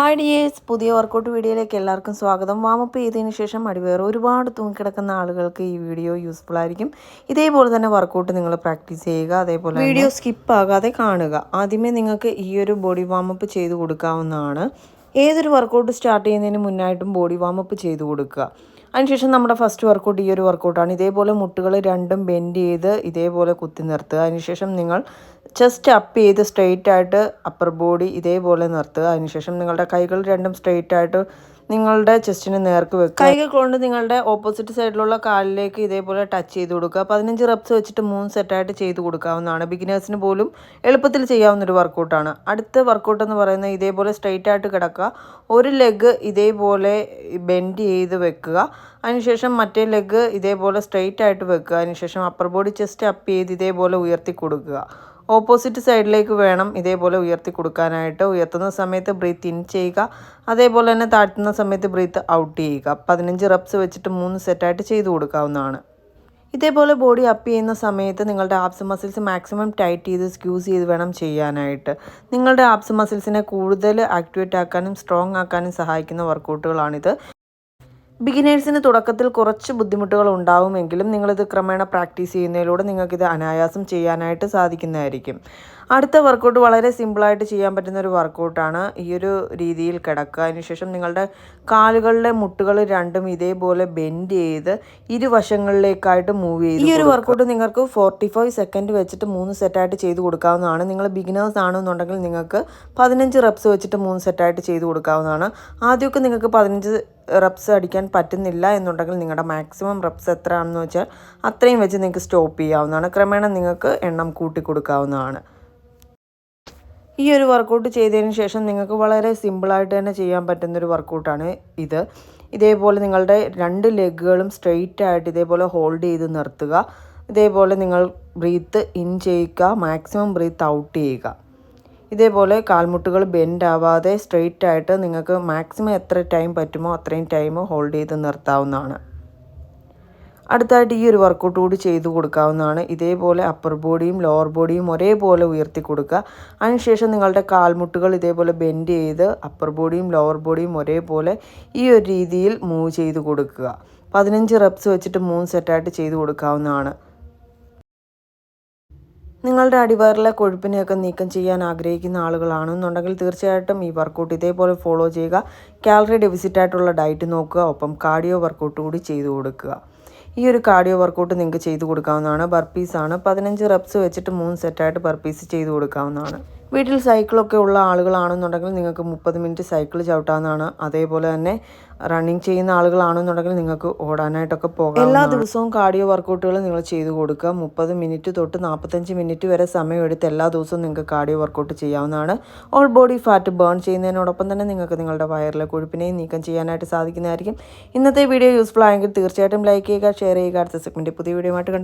Hi dears പുതിയ workout വീഡിയോയിലേക്ക് എല്ലാവർക്കും സ്വാഗതം. വാമപ്പ് ചെയ്തതിന് ശേഷം അടിവേറെ ഒരുപാട് തൂങ്ങിക്കിടക്കുന്ന ആളുകൾക്ക് ഈ വീഡിയോ യൂസ്ഫുൾ ആയിരിക്കും. ഇതേപോലെ തന്നെ വർക്കൗട്ട് നിങ്ങൾ പ്രാക്ടീസ് ചെയ്യുക അതേപോലെ വീഡിയോ സ്കിപ്പ് ആകാതെ കാണുക. ആദ്യമേ നിങ്ങൾക്ക് ഈ ഒരു ബോഡി വാമപ്പ് ചെയ്ത് കൊടുക്കാവുന്നതാണ്. ഏതൊരു വർക്കൗട്ട് സ്റ്റാർട്ട് ചെയ്യുന്നതിന് മുന്നായിട്ടും ബോഡി വാമപ്പ് ചെയ്ത് കൊടുക്കുക. അതിനുശേഷം നമ്മുടെ ഫസ്റ്റ് വർക്കൗട്ട് ഈ ഒരു വർക്കൗട്ടാണ് ഇതേപോലെ മുട്ടുകൾ രണ്ടും ബെൻഡ് ചെയ്ത് ഇതേപോലെ കുത്തി നിർത്തുക. അതിനുശേഷം നിങ്ങൾ ചെസ്റ്റ് അപ്പ് ചെയ്ത് സ്ട്രെയിറ്റ് ആയിട്ട് അപ്പർ ബോഡി ഇതേപോലെ നിർത്തുക. അതിനുശേഷം നിങ്ങളുടെ കൈകൾ രണ്ടും സ്ട്രെയിറ്റ് ആയിട്ട് നിങ്ങളുടെ ചെസ്റ്റിന് നേർക്ക് വെക്കുക. കൈകൾ കൊണ്ട് നിങ്ങളുടെ ഓപ്പോസിറ്റ് സൈഡിലുള്ള കാലിലേക്ക് ഇതേപോലെ ടച്ച് ചെയ്ത് കൊടുക്കുക. പതിനഞ്ച് റബ്സ് വെച്ചിട്ട് മൂന്ന് സെറ്റായിട്ട് ചെയ്ത് കൊടുക്കാവുന്നതാണ്. ബിഗിനേഴ്സിന് പോലും എളുപ്പത്തിൽ ചെയ്യാവുന്ന ഒരു വർക്കൗട്ടാണ് അടുത്ത വർക്കൗട്ട് എന്ന് പറയുന്നത് ഇതേപോലെ സ്ട്രെയിറ്റ് ആയിട്ട് കിടക്കുക. ഒരു ലെഗ് ഇതേപോലെ ബെൻഡ് ചെയ്ത് വെക്കുക. അതിനുശേഷം മറ്റേ ലെഗ് ഇതേപോലെ സ്ട്രെയിറ്റ് ആയിട്ട് വെക്കുക. അതിനുശേഷം അപ്പർ ബോഡി ചെസ്റ്റ് അപ്പ് ചെയ്ത് ഇതേപോലെ ഉയർത്തി കൊടുക്കുക. ഓപ്പോസിറ്റ് സൈഡിലേക്ക് വേണം ഇതേപോലെ ഉയർത്തി കൊടുക്കാനായിട്ട്. ഉയർത്തുന്ന സമയത്ത് ബ്രീത്ത് ഇൻ ചെയ്യുക. അതേപോലെ തന്നെ താഴ്ത്തുന്ന സമയത്ത് ബ്രീത്ത് ഔട്ട് ചെയ്യുക. പതിനഞ്ച് റബ്സ് വെച്ചിട്ട് മൂന്ന് സെറ്റായിട്ട് ചെയ്തു കൊടുക്കാവുന്നതാണ്. ഇതേപോലെ ബോഡി അപ്പ് ചെയ്യുന്ന സമയത്ത് നിങ്ങളുടെ ആപ്സ് മസിൽസ് മാക്സിമം ടൈറ്റ് ചെയ്ത് സ്ക്യൂസ് ചെയ്ത് വേണം ചെയ്യാനായിട്ട്. നിങ്ങളുടെ ആപ്സ് മസിൽസിനെ കൂടുതൽ ആക്ടിവേറ്റ് ആക്കാനും സ്ട്രോങ് ആക്കാനും സഹായിക്കുന്ന വർക്കൗട്ടുകളാണിത് ബിഗിനേഴ്സിന് തുടക്കത്തിൽ കുറച്ച് ബുദ്ധിമുട്ടുകൾ ഉണ്ടാവുമെങ്കിലും നിങ്ങളിത് ക്രമേണ പ്രാക്ടീസ് ചെയ്യുന്നതിലൂടെ നിങ്ങൾക്കിത് അനായാസം ചെയ്യാനായിട്ട് സാധിക്കുന്നതായിരിക്കും. അടുത്ത വർക്കൗട്ട് വളരെ സിമ്പിളായിട്ട് ചെയ്യാൻ പറ്റുന്ന ഒരു വർക്കൗട്ടാണ് ഈ ഒരു രീതിയിൽ കിടക്കുക. അതിനുശേഷം നിങ്ങളുടെ കാലുകളുടെ മുട്ടുകൾ രണ്ടും ഇതേപോലെ ബെൻഡ് ചെയ്ത് ഇരുവശങ്ങളിലേക്കായിട്ട് മൂവ് ചെയ്ത് ഈ ഒരു വർക്കൗട്ട് നിങ്ങൾക്ക് ഫോർട്ടി ഫൈവ് സെക്കൻഡ് വെച്ചിട്ട് മൂന്ന് സെറ്റായിട്ട് ചെയ്ത് കൊടുക്കാവുന്നതാണ്. നിങ്ങൾ ബിഗിനേഴ്സ് ആണെന്നുണ്ടെങ്കിൽ നിങ്ങൾക്ക് പതിനഞ്ച് റെപ്സ് വെച്ചിട്ട് മൂന്ന് സെറ്റായിട്ട് ചെയ്ത് കൊടുക്കാവുന്നതാണ്. ആദ്യമൊക്കെ നിങ്ങൾക്ക് പതിനഞ്ച് റെപ്സ് അടിക്കാൻ പറ്റുന്നില്ല എന്നുണ്ടെങ്കിൽ നിങ്ങളുടെ മാക്സിമം റെപ്സ് എത്രയാണെന്ന് വെച്ചാൽ അത്രയും വെച്ച് നിങ്ങൾക്ക് സ്റ്റോപ്പ് ചെയ്യാവുന്നതാണ്. ക്രമേണ നിങ്ങൾക്ക് എണ്ണം കൂട്ടി കൊടുക്കാവുന്നതാണ്. ഈ ഒരു വർക്കൗട്ട് ചെയ്തതിന് ശേഷം നിങ്ങൾക്ക് വളരെ സിമ്പിളായിട്ട് തന്നെ ചെയ്യാൻ പറ്റുന്നൊരു വർക്കൗട്ടാണ് ഇത്. ഇതേപോലെ നിങ്ങളുടെ രണ്ട് ലെഗുകളും സ്ട്രെയിറ്റ് ആയിട്ട് ഇതേപോലെ ഹോൾഡ് ചെയ്ത് നിർത്തുക. ഇതേപോലെ നിങ്ങൾ ബ്രീത്ത് ഇൻ ചെയ്യുക മാക്സിമം ബ്രീത്ത് ഔട്ട് ചെയ്യുക. ഇതേപോലെ കാൽമുട്ടുകൾ ബെൻഡ് ആവാതെ സ്ട്രെയിറ്റ് ആയിട്ട് നിങ്ങൾക്ക് മാക്സിമം എത്ര ടൈം പറ്റുമോ അത്രയും ടൈം ഹോൾഡ് ചെയ്ത് നിർത്താവുന്നതാണ്. അടുത്തായിട്ട് ഈ ഒരു വർക്കൗട്ട് കൂടി ചെയ്തു കൊടുക്കാവുന്നതാണ്. ഇതേപോലെ അപ്പർ ബോഡിയും ലോവർ ബോഡിയും ഒരേപോലെ ഉയർത്തി കൊടുക്കുക. അതിനുശേഷം നിങ്ങളുടെ കാൽമുട്ടുകൾ ഇതേപോലെ ബെൻഡ് ചെയ്ത് അപ്പർ ബോഡിയും ലോവർ ബോഡിയും ഒരേപോലെ ഈ ഒരു രീതിയിൽ മൂവ് ചെയ്ത് കൊടുക്കുക. പതിനഞ്ച് റെപ്സ് വെച്ചിട്ട് മൂന്ന് സെറ്റായിട്ട് ചെയ്തു കൊടുക്കാവുന്നതാണ്. നിങ്ങളുടെ അടിവയറിലെ കൊഴുപ്പിനെയൊക്കെ നീക്കം ചെയ്യാൻ ആഗ്രഹിക്കുന്ന ആളുകളാണെന്നുണ്ടെങ്കിൽ തീർച്ചയായിട്ടും ഈ വർക്കൗട്ട് ഇതേപോലെ ഫോളോ ചെയ്യുക. കാലറി ഡെഫിസിറ്റ് ആയിട്ടുള്ള ഡയറ്റ് നോക്കുക. ഒപ്പം കാർഡിയോ വർക്കൗട്ട് കൂടി ചെയ്തു കൊടുക്കുക. ഈ ഒരു കാർഡിയോ വർക്കൗട്ട് നിങ്ങൾക്ക് ചെയ്തു കൊടുക്കാവുന്നതാണ്. ബർപ്പീസാണ് പതിനഞ്ച് റെപ്സ് വെച്ചിട്ട് മൂന്ന് സെറ്റായിട്ട് ബർപ്പീസ് ചെയ്തു കൊടുക്കാവുന്നതാണ്. വീട്ടിൽ സൈക്കിളൊക്കെ ഉള്ള ആളുകളാണെന്നുണ്ടെങ്കിൽ നിങ്ങൾക്ക് മുപ്പത് മിനിറ്റ് സൈക്കിൾ ചവിട്ടാമെന്നാണ് അതേപോലെ തന്നെ റണ്ണിങ് ചെയ്യുന്ന ആളുകളാണെന്നുണ്ടെങ്കിൽ നിങ്ങൾക്ക് ഓടാനായിട്ടൊക്കെ പോകാം എല്ലാ ദിവസവും കാർഡിയോ വർക്കൗട്ടുകൾ നിങ്ങൾ ചെയ്തു കൊടുക്കുക. മുപ്പത് മിനിറ്റ് തൊട്ട് നാൽപ്പത്തഞ്ച് മിനിറ്റ് വരെ സമയമെടുത്ത് എല്ലാ ദിവസവും നിങ്ങൾക്ക് കാർഡിയോ വർക്കൗട്ട് ചെയ്യാവുന്നതാണ്. ഓൾ ബോഡി ഫാറ്റ് ബേൺ ചെയ്യുന്നതിനോടൊപ്പം തന്നെ നിങ്ങൾക്ക് നിങ്ങളുടെ വയറിലെ കൊഴുപ്പിനെയും നീക്കം ചെയ്യാനായിട്ട് സാധിക്കുന്നതായിരിക്കും. ഇന്നത്തെ വീഡിയോ യൂസ്ഫുൾ ആയെങ്കിൽ തീർച്ചയായിട്ടും ലൈക്ക് ചെയ്യുക ഷെയർ ചെയ്യുക. അടുത്ത സെഗ്മെന്റ് പുതിയ വീഡിയോ ആയിട്ട് കണ്ടു